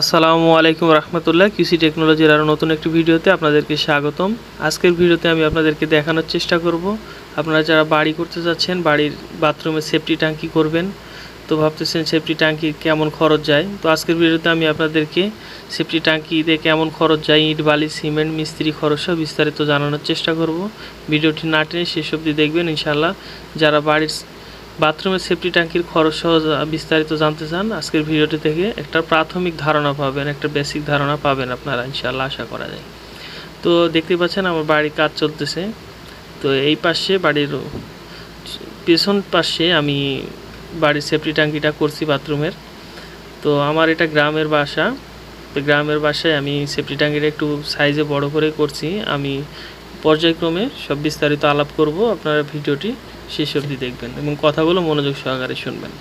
আসসালামু আলাইকুম রহমতুল্লাহ। কৃষি টেকনোলজির আরও নতুন একটি ভিডিওতে আপনাদেরকে স্বাগতম। আজকের ভিডিওতে আমি আপনাদেরকে দেখানোর চেষ্টা করব। আপনারা যারা বাড়ি করতে যাচ্ছেন, বাড়ির বাথরুমে সেফটি ট্যাঙ্কি করবেন, তো ভাবতেছেন সেফটি ট্যাঙ্কি কেমন খরচ যায়? তো আজকের ভিডিওতে আমি আপনাদেরকে সেফটি ট্যাঙ্কিতে কেমন খরচ যায়, ইট, বালি, সিমেন্ট, মিস্ত্রি খরচ সব বিস্তারিত জানানোর চেষ্টা করব। ভিডিওটি না টেনে শেষ অবধি দেখবেন ইনশাল্লাহ যারা বাড়ির বাথরুমের সেফটি ট্যাঙ্কির খরচ সহ বিস্তারিত জানতে চান, আজকের ভিডিওটি থেকে একটা প্রাথমিক ধারণা পাবেন, একটা বেসিক ধারণা পাবেন আপনারা ইনশাল্লাহ আশা করা যায়। তো দেখতে পাচ্ছেন আমার বাড়ির কাজ চলতেছে। তো এই পাশে বাড়ির পেছন পাশে আমি বাড়ির সেফটি ট্যাঙ্কিটা করছি বাথরুমের। তো আমার এটা গ্রামের বাসা। তো গ্রামের বাসায় আমি সেফটি ট্যাঙ্কিটা একটু সাইজে বড় করে করছি। আমি পর্যায়ক্রমে সব বিস্তারিত আলাপ করব আপনারা ভিডিওটি। শেষ অবধি দেখবেন এবং কথাগুলো মনোযোগ সহকারে শুনবেন।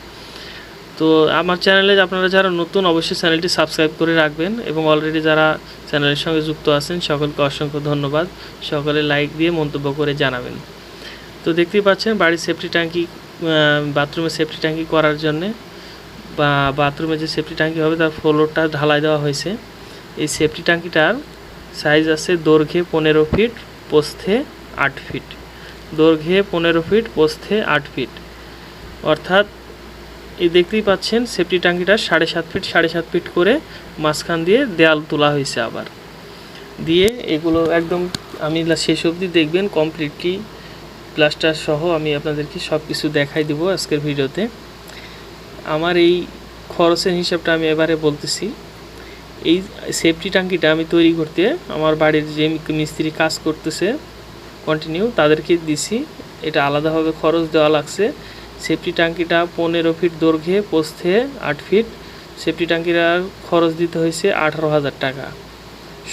তো আমার চ্যানেলে আপনারা যারা নতুন, অবশ্যই চ্যানেলটি সাবস্ক্রাইব করে রাখবেন এবং অলরেডি যারা চ্যানেলের সঙ্গে যুক্ত আছেন, সকলকে অসংখ্য ধন্যবাদ। সকলে লাইক দিয়ে মন্তব্য করে জানাবেন। তো দেখতেই পাচ্ছেন, বাড়ির সেফটি ট্যাঙ্কি বাথরুমে সেফটি ট্যাঙ্কি করার জন্যে বা বাথরুমে যে সেফটি ট্যাঙ্কি হবে, তার ফ্লোরটা ঢালাই দেওয়া হয়েছে। এই সেফটি ট্যাঙ্কিটার সাইজ আছে দৈর্ঘ্যে পনেরো ফিট প্রস্থে আট ফিট দৈর্ঘ্যে পনেরো ফিট প্রস্থে আট ফিট। অর্থাৎ এই দেখতেই পাচ্ছেন সেফটি ট্যাঙ্কিটা সাড়ে সাত ফিট, সাড়ে সাত ফিট করে মাঝখান দিয়ে দেয়াল তোলা হয়েছে আবার। দিয়ে এগুলো একদম আমি শেষ অবধি দেখবেন কমপ্লিটলি প্লাস্টার সহ আমি আপনাদেরকে সব কিছু দেখাই দেবো আজকের ভিডিওতে। আমার এই খরচের হিসাবটা আমি এবারে বলতেছি। এই সেফটি ট্যাঙ্কিটা আমি তৈরি করতে আমার বাড়ির যে মিস্ত্রি কাজ করতেছে কন্টিনিউ তাদেরকে দিছি। এটা আলাদাভাবে খরচ দেওয়া লাগছে। সেফটি ট্যাঙ্কিটা পনেরো ফিট দৈর্ঘ্যে প্রস্থে আট ফিট সেফটি ট্যাঙ্কিটার খরচ দিতে হয়েছে আঠারো হাজার টাকা।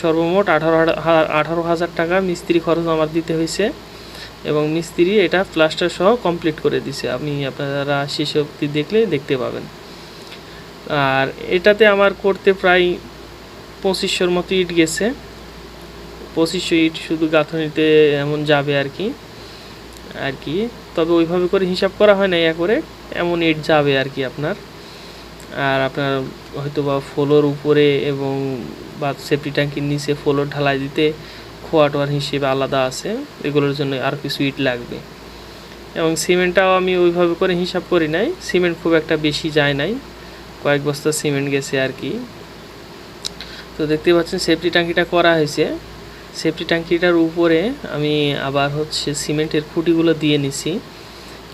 সর্বমোট আঠারো আঠারো হাজার টাকা মিস্ত্রি খরচ আমার দিতে হয়েছে। এবং মিস্ত্রি এটা প্লাস্টার সহ কমপ্লিট করে দিছে। আপনি আপনারা শেষ অবধি দেখলে দেখতে পাবেন। আর এটাতে আমার করতে প্রায় পঁচিশশোর মতো ইট গেছে। পঁচিশশো ইট শুধু গাঁথনিতে এমন যাবে আর কি আর কি। তবে ওইভাবে করে হিসাব করা হয় না, ইয়া করে এমন ইট যাবে আর কি আপনার। আর আপনার হয়তো বা ফ্লোর উপরে এবং বা সেফটি ট্যাঙ্কির নিচে ফ্লোর ঢালাই দিতে খোয়া টোয়ার হিসেবে আলাদা আছে, এগুলোর জন্য আর কিছু ইট লাগবে। এবং সিমেন্টটাও আমি ওইভাবে করে হিসাব করি নাই, সিমেন্ট খুব একটা বেশি যায় নাই, কয়েক বস্তা সিমেন্ট গেছে আর কি। তো দেখতে পাচ্ছেন সেফটি ট্যাঙ্কিটা করা হয়েছে। সেফটি ট্যাঙ্কিটার উপরে আমি আবার হচ্ছে সিমেন্টের খুঁটিগুলো দিয়ে নিছি।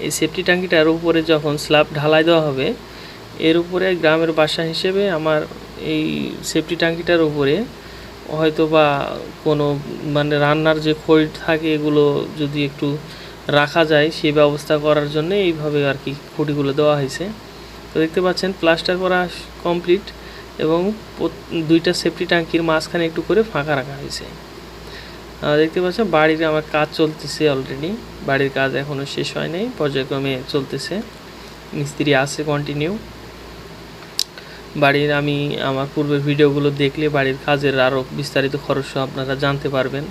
এই সেফটি ট্যাঙ্কিটার উপরে যখন স্ল্যাব ঢালাই দেওয়া হবে, এর উপরে গ্রামের বাসা হিসেবে আমার এই সেফটি ট্যাঙ্কিটার উপরে হয়তো বা কোনো মানে রান্নার যে খড়ি থাকে এগুলো যদি একটু রাখা যায়, সেই ব্যবস্থা করার জন্য এইভাবে আর কি খুঁটিগুলো দেওয়া হয়েছে। তো দেখতে পাচ্ছেন প্লাস্টার করা কমপ্লিট এবং দুইটা সেফটি ট্যাঙ্কির মাঝখানে একটু করে ফাঁকা রাখা হয়েছে। দেখতে পাচ্ছেন, বাড়ির আমার কাজ চলতেছে অলরেডি বাড়ির কাজ এখনও শেষ হয় নাই, পর্যায়ক্রমে চলতেছে। মিস্ত্রি আছে কন্টিনিউ বাড়ির আমি আমার পূর্বের ভিডিওগুলো দেখলে বাড়ির কাজের আরও বিস্তারিত খরচ আপনারা জানতে পারবেন।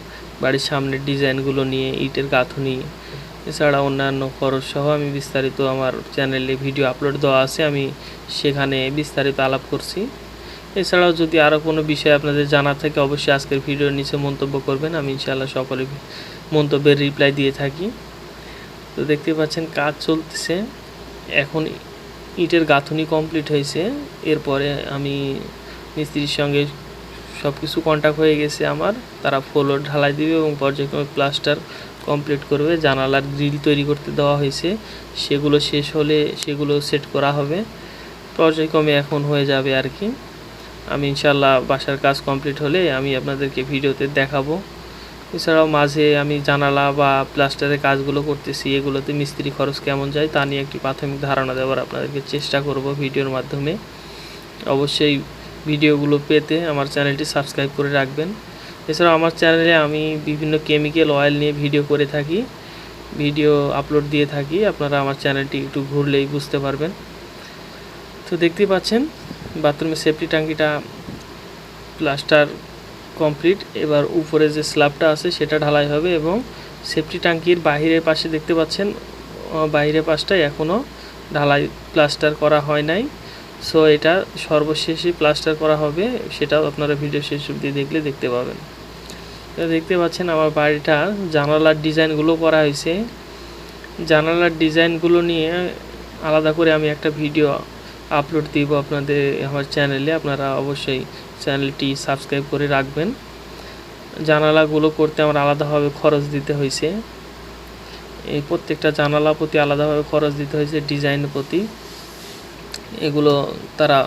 বাড়ির সামনের ডিজাইনগুলো নিয়ে, ইটের গাঁথনি, এছাড়া অন্যান্য খরচ সহ আমি বিস্তারিত আমার চ্যানেলে ভিডিও আপলোড দেওয়া আছে, আমি সেখানে বিস্তারিত আলাপ করছি। এছাড়াও যদি আরও কোনো বিষয় আপনাদের জানা থাকে, অবশ্যই আজকের ভিডিওর নিচে মন্তব্য করবেন। আমি ইনশাআল্লাহ সকলে মন্তব্যের রিপ্লাই দিয়ে থাকি। তো দেখতে পাচ্ছেন, কাজ চলতেছে। এখন ইটের গাঁথনি কমপ্লিট হয়েছে। এরপরে আমি মিস্ত্রির সঙ্গে সব কিছু কন্ট্যাক্ট হয়ে গেছে আমার। তারা ফ্লোর ঢালাই দিবে এবং পর্যায়ক্রমে প্লাস্টার কমপ্লিট করবে। জানালার গ্রিল তৈরি করতে দেওয়া হয়েছে। সেগুলো শেষ হলে সেগুলো সেট করা হবে। পর্যায়ক্রমে এখন হয়ে যাবে আর কি। আমি ইনশাল্লাহ বাসার কাজ কমপ্লিট হলে আমি আপনাদেরকে ভিডিওতে দেখাবো। এছাড়াও মাঝে আমি জানালা বা প্লাস্টারের কাজগুলো করতেছি, এগুলোতে মিস্ত্রি খরচ কেমন যায় তা নিয়ে একটি প্রাথমিক ধারণা দেওয়ার আপনাদেরকে চেষ্টা করব ভিডিওর মাধ্যমে। অবশ্যই ভিডিওগুলো পেতে আমার চ্যানেলটি সাবস্ক্রাইব করে রাখবেন। এছাড়াও আমার চ্যানেলে আমি বিভিন্ন কেমিক্যাল অয়েল নিয়ে ভিডিও করে থাকি, ভিডিও আপলোড দিয়ে থাকি, আপনারা আমার চ্যানেলটি একটু ঘুরলেই বুঝতে পারবেন। তো দেখতেই পাচ্ছেন বাথরুমের সেফটি ট্যাঙ্কিটা প্লাস্টার কমপ্লিট এবার উপরে যে স্ল্যাবটা আছে সেটা ঢালাই হবে এবং সেফটি ট্যাঙ্কির বাহিরের পাশে দেখতে পাচ্ছেন আহ, বাহিরের পাশটাই এখনও ঢালাই প্লাস্টার করা হয় নাই। সো এটা সর্বশেষে প্লাস্টার করা হবে সেটাও আপনারা ভিডিও শেষ অবধি দেখলে দেখতে পাবেন। দেখতে পাচ্ছেন আমার বাড়িটা জানালার ডিজাইনগুলো করা হয়েছে। জানালার ডিজাইনগুলো নিয়ে আলাদা করে আমি একটা ভিডিও আপলোড দিব আপনাদের আমার চ্যানেলে আপনারা অবশ্যই চ্যানেলটি সাবস্ক্রাইব করে রাখবেন। জানালাগুলো করতে আমার আলাদাভাবে খরচ দিতে হয়েছে। এই প্রত্যেকটা জানালা প্রতি আলাদাভাবে খরচ দিতে হয়েছে ডিজাইনের প্রতি। এগুলো তারা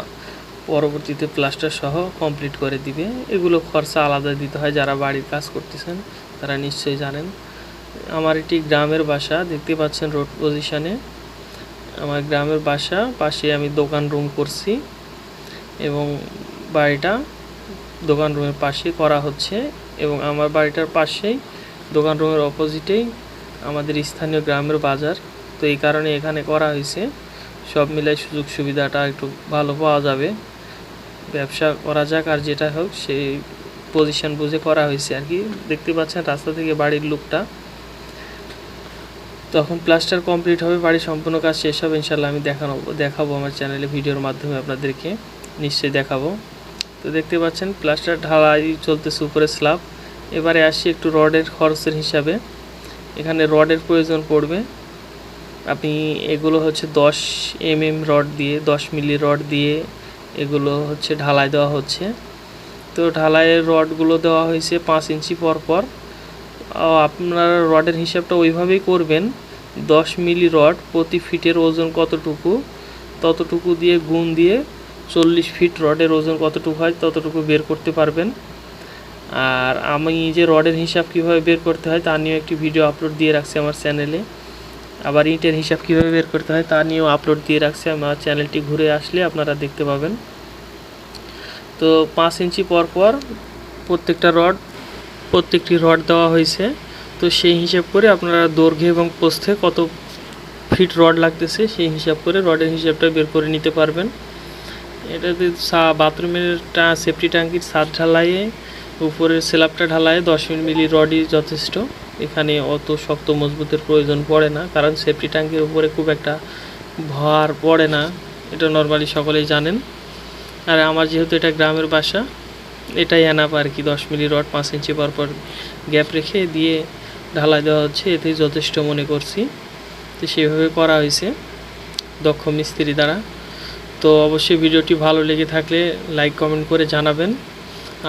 পরবর্তীতে প্লাস্টার সহ কমপ্লিট করে দিবে। এগুলো খরচা আলাদা দিতে হয়, যারা বাড়ির কাজ করতেছেন তারা নিশ্চয়ই জানেন। আমার এটি গ্রামের বাসা, দেখতে পাচ্ছেন রোড পজিশনে আমার গ্রামের বাসা, পাশে আমি দোকান রুম করছি এবং বাড়িটা দোকান রুমের পাশে করা হচ্ছে এবং আমার বাড়িটার পাশেই দোকান রুমের অপোজিটেই আমাদের স্থানীয় গ্রামের বাজার। তো এই কারণে এখানে করা হয়েছে। সব মিলাই সুযোগ সুবিধাটা একটু ভালো পাওয়া যাবে। ব্যবসা করা যাক আর যেটা হোক, সেই পজিশন বুঝে করা হয়েছে আর কি। দেখতে পাচ্ছেন রাস্তা থেকে বাড়ির লুকটা তখন প্লাস্টার কমপ্লিট হবে, বাড়ির সম্পূর্ণ কাজ শেষ হবে ইনশাল্লাহ আমি দেখানো, দেখাবো আমার চ্যানেলে ভিডিওর মাধ্যমে আপনাদেরকে, নিশ্চয়ই দেখাবো। তো দেখতে পাচ্ছেন প্লাস্টার ঢালাই চলতেছে উপরে স্ল্যাব এবারে আসি একটু রডের খরচের হিসাবে। এখানে রডের প্রয়োজন পড়বে। আপনি এগুলো হচ্ছে দশ এম এম রড দিয়ে, দশ মিলি রড দিয়ে এগুলো হচ্ছে ঢালাই দেওয়া হচ্ছে। তো ঢালাইয়ের রডগুলো দেওয়া হয়েছে পাঁচ ইঞ্চি পর পর। আপনারা রডের হিসাবটা ওইভাবেই করবেন। দশ মিলি রড প্রতি ফিটের ওজন কতটুকু? ততটুকু দিয়ে গুণ দিয়ে চল্লিশ ফিট রডের ওজন কতটুকু হয় ততটুকু বের করতে পারবেন। আর আমি যে রডের হিসাব কীভাবে বের করতে হয় তা নিয়েও একটি ভিডিও আপলোড দিয়ে রাখছি আমার চ্যানেলে। আবার ইটের হিসাব কীভাবে বের করতে হয় তা নিয়েও আপলোড দিয়ে রাখছি আমার চ্যানেলটি ঘুরে আসলে আপনারা দেখতে পাবেন। তো পাঁচ ইঞ্চি পর পর প্রত্যেকটা রড প্রত্যেকটি রড দেওয়া হয়েছে। তো সেই হিসাব করে আপনারা দৈর্ঘ্য এবং প্রস্থে কত ফিট রড লাগতেছে সেই হিসাব করে রডের হিসাবটা বের করে নিতে পারবেন। এটাতে বাথরুমের সেফটি ট্যাঙ্কির ছাদ ঢালাইয়ে উপরের স্ল্যাবটা ঢালাইয়ে দশ মিলি রডই যথেষ্ট। এখানে অত শক্ত মজবুতের প্রয়োজন পড়ে না, কারণ সেফটি ট্যাঙ্কির উপরে খুব একটা ভার পড়ে না। এটা নর্মালি সকলেই জানেন। আর আমার যেহেতু এটা গ্রামের বাসা এটাই এনাপ আর কি, দশ মিলি রড, পাঁচ ইঞ্চি পর পর গ্যাপ রেখে দিয়ে ঢালাই দেওয়া হচ্ছে এতেই যথেষ্ট মনে করছি। তো সেভাবে করা হয়েছে, দক্ষ মিস্ত্রি দ্বারা। তো অবশ্যই ভিডিওটি ভালো লেগে থাকলে লাইক, কমেন্ট করে জানাবেন।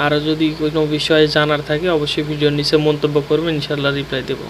আরও যদি কোনো বিষয়ে জানার থাকে, অবশ্যই ভিডিওর নিচে মন্তব্য করবেন ইনশাল্লাহ রিপ্লাই দেবো।